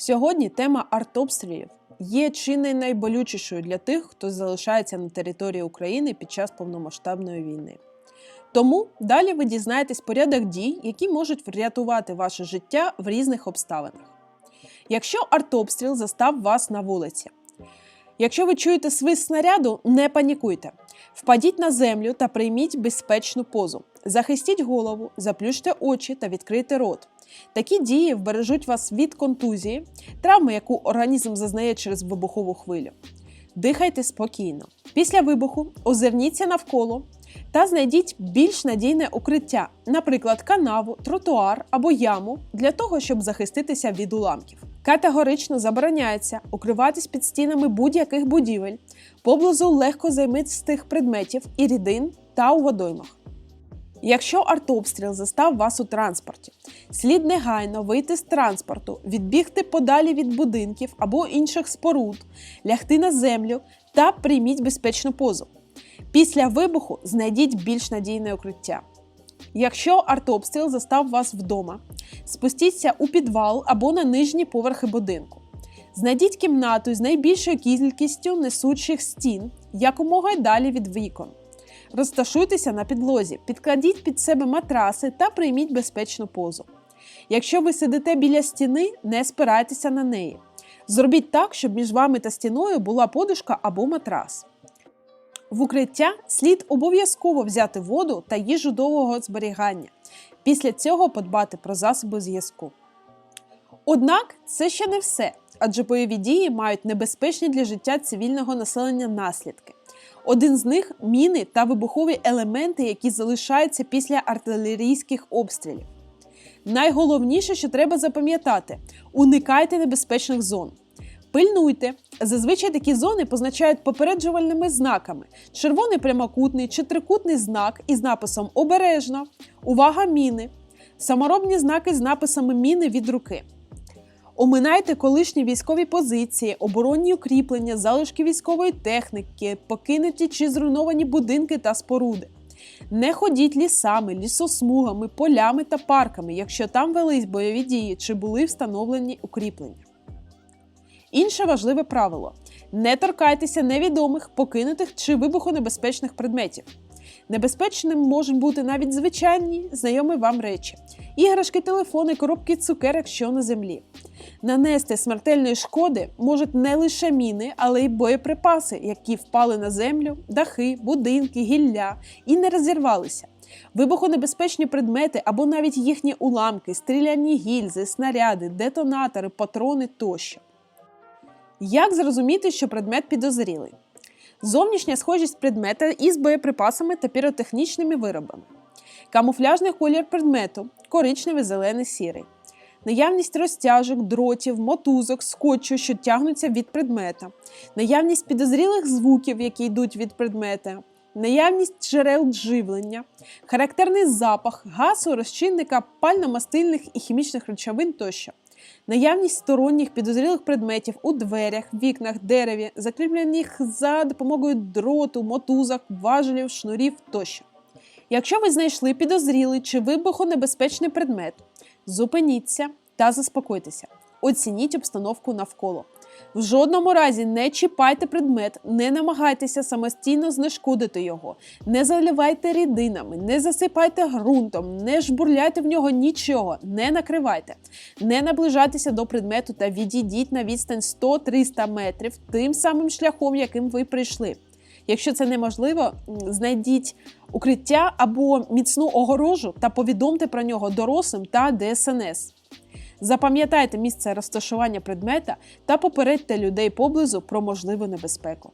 Сьогодні тема артобстрілів є чи не найболючішою для тих, хто залишається на території України під час повномасштабної війни. Тому далі ви дізнаєтесь порядок дій, які можуть врятувати ваше життя в різних обставинах. Якщо артобстріл застав вас на вулиці, якщо ви чуєте свист снаряду, не панікуйте. Впадіть на землю та прийміть безпечну позу. Захистіть голову, заплющте очі та відкрийте рот. Такі дії вбережуть вас від контузії, травми, яку організм зазнає через вибухову хвилю. Дихайте спокійно. Після вибуху озирніться навколо та знайдіть більш надійне укриття, наприклад, канаву, тротуар або яму, для того, щоб захиститися від уламків. Категорично забороняється укриватись під стінами будь-яких будівель, поблизу легко займистих предметів і рідин та у водоймах. Якщо артобстріл застав вас у транспорті, слід негайно вийти з транспорту, відбігти подалі від будинків або інших споруд, лягти на землю та прийміть безпечну позу. Після вибуху знайдіть більш надійне укриття. Якщо артобстріл застав вас вдома, спустіться у підвал або на нижні поверхи будинку. Знайдіть кімнату з найбільшою кількістю несучих стін якомога далі від вікон. Розташуйтеся на підлозі, підкладіть під себе матраси та прийміть безпечну позу. Якщо ви сидите біля стіни, не спирайтеся на неї. Зробіть так, щоб між вами та стіною була подушка або матрас. В укриття слід обов'язково взяти воду та їжу довгого зберігання. Після цього подбати про засоби зв'язку. Однак це ще не все, адже бойові дії мають небезпечні для життя цивільного населення наслідки. Один з них міни та вибухові елементи, які залишаються після артилерійських обстрілів. Найголовніше, що треба запам'ятати: уникайте небезпечних зон. Пильнуйте. Зазвичай такі зони позначають попереджувальними знаками: червоний прямокутний чи трикутний знак із написом Обережно, увага міни, саморобні знаки з написами Міни від руки. Оминайте колишні військові позиції, оборонні укріплення, залишки військової техніки, покинуті чи зруйновані будинки та споруди. Не ходіть лісами, лісосмугами, полями та парками, якщо там велись бойові дії чи були встановлені укріплення. Інше важливе правило: не торкайтеся невідомих, покинутих чи вибухонебезпечних предметів. Небезпечним можуть бути навіть звичайні знайомі вам речі: іграшки, телефони, коробки цукерок, що на землі. Нанести смертельної шкоди можуть не лише міни, але й боєприпаси, які впали на землю, дахи, будинки, гілля і не розірвалися. Вибухонебезпечні предмети або навіть їхні уламки, стріляні гільзи, снаряди, детонатори, патрони тощо. Як зрозуміти, що предмет підозрілий? Зовнішня схожість предмета із боєприпасами та піротехнічними виробами. Камуфляжний колір предмету коричневий, зелений, сірий. Наявність розтяжок, дротів, мотузок, скотчу, що тягнуться від предмета, наявність підозрілих звуків, які йдуть від предмета, наявність джерел живлення, характерний запах, газу, розчинника, пально-мастильних і хімічних речовин тощо. Наявність сторонніх підозрілих предметів у дверях, вікнах, дереві, закріплених за допомогою дроту, мотузок, важелів, шнурів тощо. Якщо ви знайшли підозрілий чи вибухонебезпечний предмет, зупиніться та заспокойтеся. Оцініть обстановку навколо. В жодному разі не чіпайте предмет, не намагайтеся самостійно знешкодити його, не заливайте рідинами, не засипайте ґрунтом, не жбурляйте в нього нічого, не накривайте, не наближайтеся до предмету та відійдіть на відстань 100-300 метрів тим самим шляхом, яким ви прийшли. Якщо це неможливо, знайдіть укриття або міцну огорожу та повідомте про нього дорослим та ДСНС. Запам'ятайте місце розташування предмета та попередьте людей поблизу про можливу небезпеку.